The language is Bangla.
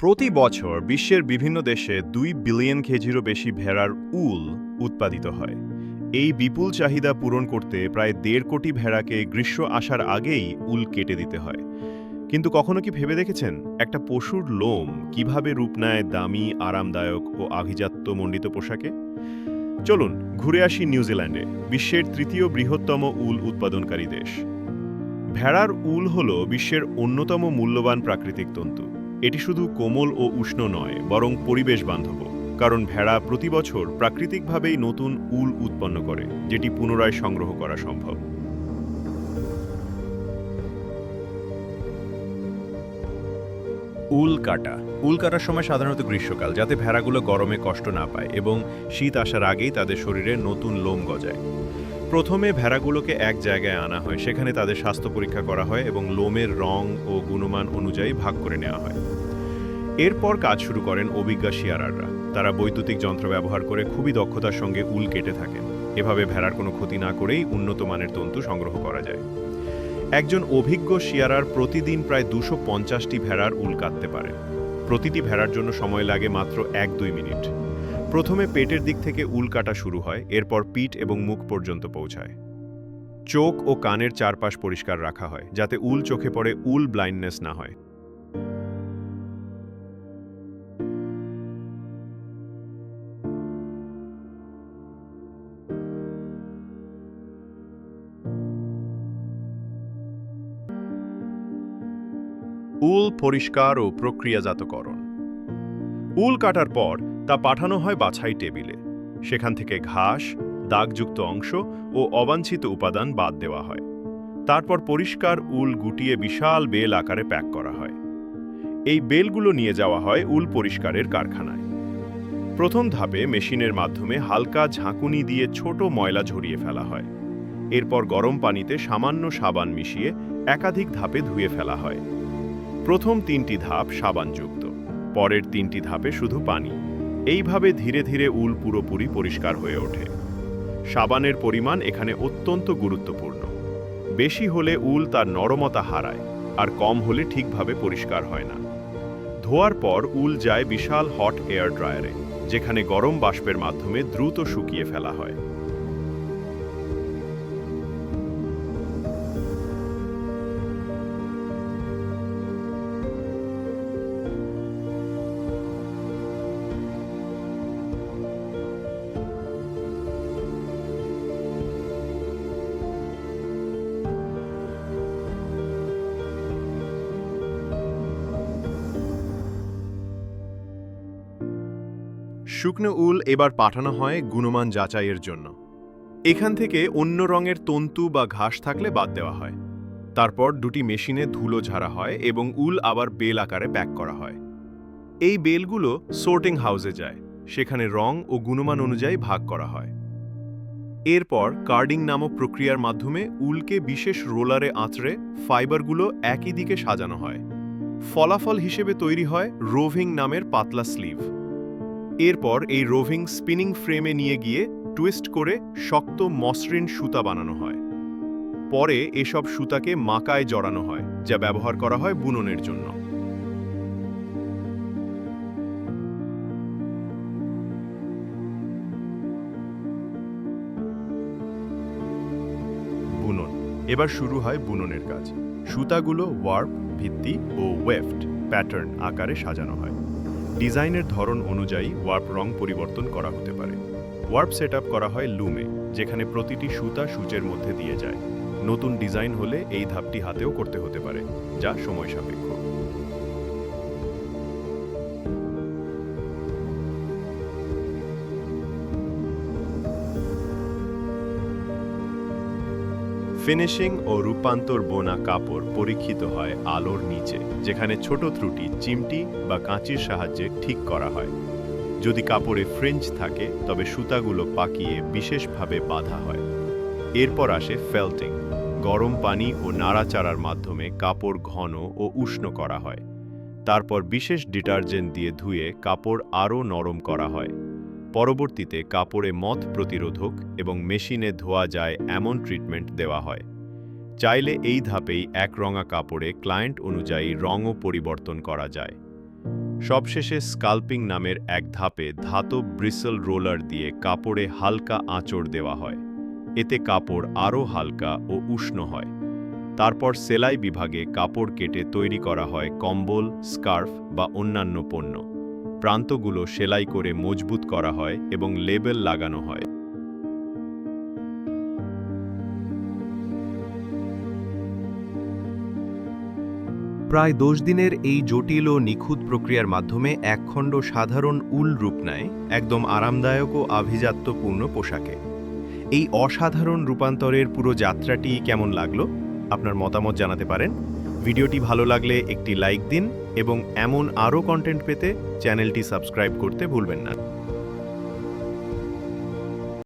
প্রতি বছর বিশ্বের বিভিন্ন দেশে দুই বিলিয়ন কেজিরও বেশি ভেড়ার উল উৎপাদিত হয়। এই বিপুল চাহিদা পূরণ করতে প্রায় দেড় কোটি ভেড়াকে গ্রীষ্ম আসার আগেই উল কেটে দিতে হয়। কিন্তু কখনো কি ভেবে দেখেছেন? একটা পশুর লোম কীভাবে রূপ নেয় দামি, আরামদায়ক ও আভিজাত্যমণ্ডিত পোশাকে? চলুন, ঘুরে আসি নিউজিল্যান্ডে, বিশ্বের তৃতীয় বৃহত্তম উল উৎপাদনকারী দেশ। ভেড়ার উল হল বিশ্বের অন্যতম মূল্যবান প্রাকৃতিক তন্তু। এটি শুধু কোমল ও উষ্ণ নয়, বরং পরিবেশ বান্ধব কারণ ভেড়া প্রতি বছর প্রাকৃতিকভাবেই নতুন উল উৎপন্ন করে, যেটি পুনরায় সংগ্রহ করা সম্ভব। উল কাটা। উল কাটার সময় সাধারণত গ্রীষ্মকাল, যাতে ভেড়াগুলো গরমে কষ্ট না পায় এবং শীত আসার আগেই তাদের শরীরে নতুন লোম গজায়। প্রথমে ভেড়াগুলোকে এক জায়গায় আনা হয়, সেখানে তাদের স্বাস্থ্য পরীক্ষা করা হয় এবং লোমের রং ও গুণমান অনুযায়ী ভাগ করে নেওয়া হয়। এরপর কাজ শুরু করেন অভিজ্ঞা শিয়ারাররা। তারা বৈদ্যুতিক যন্ত্র ব্যবহার করে খুবই দক্ষতার সঙ্গে উল কেটে থাকেন। এভাবে ভেড়ার কোনো ক্ষতি না করেই উন্নত মানের তন্তু সংগ্রহ করা যায়। একজন অভিজ্ঞ শিয়ারার প্রতিদিন প্রায় দুশো পঞ্চাশটি ভেড়ার উল কাটতে পারে প্রতিটি ভেড়ার জন্য সময় লাগে মাত্র এক দুই মিনিট। প্রথমে পেটের দিক থেকে উল কাটা শুরু হয়, এরপর পিঠ এবং মুখ পর্যন্ত পৌঁছায়। চোখ ও কানের চারপাশ পরিষ্কার রাখা হয়, যাতে উল চোখে পড়ে উল ব্লাইন্ডনেস না হয়। উল পরিষ্কার ও প্রক্রিয়াজাতকরণ। উল কাটার পর তা পাঠানো হয় বাছাই টেবিলে। সেখান থেকে ঘাস, দাগযুক্ত অংশ ও অবাঞ্ছিত উপাদান বাদ দেওয়া হয়। তারপর পরিষ্কার উল গুটিয়ে বিশাল বেল আকারে প্যাক করা হয়। এই বেলগুলো নিয়ে যাওয়া হয় উল পরিষ্কারের কারখানায়। প্রথম ধাপে মেশিনের মাধ্যমে হালকা ঝাঁকুনি দিয়ে ছোট ময়লা ঝরিয়ে ফেলা হয়। এরপর গরম পানিতে সামান্য সাবান মিশিয়ে একাধিক ধাপে ধুয়ে ফেলা হয়। প্রথম তিনটি ধাপ সাবানযুক্ত, পরের তিনটি ধাপে শুধু পানি। এইভাবে ধীরে ধীরে উল পুরোপুরি পরিষ্কার হয়ে ওঠে। সাবানের পরিমাণ এখানে অত্যন্ত গুরুত্বপূর্ণ। বেশি হলে উল তার নরমতা হারায়, আর কম হলে ঠিকভাবে পরিষ্কার হয় না। ধোয়ার পর উল যায় বিশাল হট এয়ার ড্রায়ারে, যেখানে গরম বাষ্পের মাধ্যমে দ্রুত শুকিয়ে ফেলা হয়। শুকনো উল এবার পাঠানো হয় গুণমান যাচাইয়ের জন্য। এখান থেকে অন্য রঙের তন্তু বা ঘাস থাকলে বাদ দেওয়া হয়। তারপর দুটি মেশিনে ধুলো ঝাড়া হয় এবং উল আবার বেল আকারে প্যাক করা হয়। এই বেলগুলো সোর্টিং হাউসে যায়। সেখানে রং ও গুণমান অনুযায়ী ভাগ করা হয়। এরপর কার্ডিং নামক প্রক্রিয়ার মাধ্যমে উলকে বিশেষ রোলারে আঁচড়ে ফাইবারগুলো একই দিকে সাজানো হয়। ফলাফল হিসেবে তৈরি হয় রোভিং নামের পাতলা স্লিভ এরপর এই রোভিং স্পিনিং ফ্রেমে নিয়ে গিয়ে টুইস্ট করে শক্ত মসৃণ সুতা বানানো হয়। পরে এসব সুতাকে মাকায় জড়ানো হয়, যা ব্যবহার করা হয় বুননের জন্য। বুনন। এবার শুরু হয় বুননের কাজ। সুতাগুলো ওয়ার্প ভিত্তি ও ওয়েফট প্যাটার্ন আকারে সাজানো হয়। ডিজাইনের ধরন অনুযায়ী ওয়ার্প রং পরিবর্তন করা হতে পারে। ওয়ার্প সেট করা হয় লুমে, যেখানে প্রতিটি সুতা সূচের মধ্যে দিয়ে যায়। নতুন ডিজাইন হলে এই ধাপটি হাতেও করতে হতে পারে, যা সময় সাপেক্ষ। ফিনিশিং ও রূপান্তর বোনা কাপড় পরীক্ষিত হয় আলোর নিচে, যেখানে ছোট ত্রুটি, চিমটি বা কাঁচির সাহায্যে ঠিক করা হয়। যদি কাপড়ে ফ্রেঞ্চ থাকে, তবে সুতাগুলো পাকিয়ে বিশেষভাবে বাঁধা হয়। এরপর আসে ফেল্টিং, গরম পানি ও নাড়াচাড়ার মাধ্যমে কাপড় ঘন ও উষ্ণ করা হয়। তারপর বিশেষ ডিটারজেন্ট দিয়ে ধুয়ে কাপড় আরও নরম করা হয়। পরবর্তীতে কাপড়ে মথ প্রতিরোধক এবং মেশিনে ধোয়া যায় এমন ট্রিটমেন্ট দেওয়া হয়। চাইলে এই ধাপেই একরঙা কাপড়ে ক্লায়েন্ট অনুযায়ী রঙও পরিবর্তন করা যায়। সবশেষে স্কাল্পিং নামের এক ধাপে ধাতব ব্রিসল রোলার দিয়ে কাপড়ে হালকা আঁচড় দেওয়া হয়। এতে কাপড় আরও হালকা ও উষ্ণ হয়। তারপর সেলাই বিভাগে কাপড় কেটে তৈরি করা হয় কম্বল, স্কার্ফ বা অন্যান্য পণ্য। প্রান্তগুলো সেলাই করে মজবুত করা হয় এবং লেবেল লাগানো হয়। প্রায় দশ দিনের এই জটিল ও নিখুঁত প্রক্রিয়ার মাধ্যমে একখণ্ড সাধারণ উল রূপ নেয়, একদম আরামদায়ক ও আভিজাত্যপূর্ণ পোশাকে। এই অসাধারণ রূপান্তরের পুরো যাত্রাটি কেমন লাগল? আপনার মতামত জানাতে পারেন। ভিডিওটি ভালো লাগলে একটি লাইক দিন এবং এমন আরও কন্টেন্ট পেতে চ্যানেলটি সাবস্ক্রাইব করতে ভুলবেন না।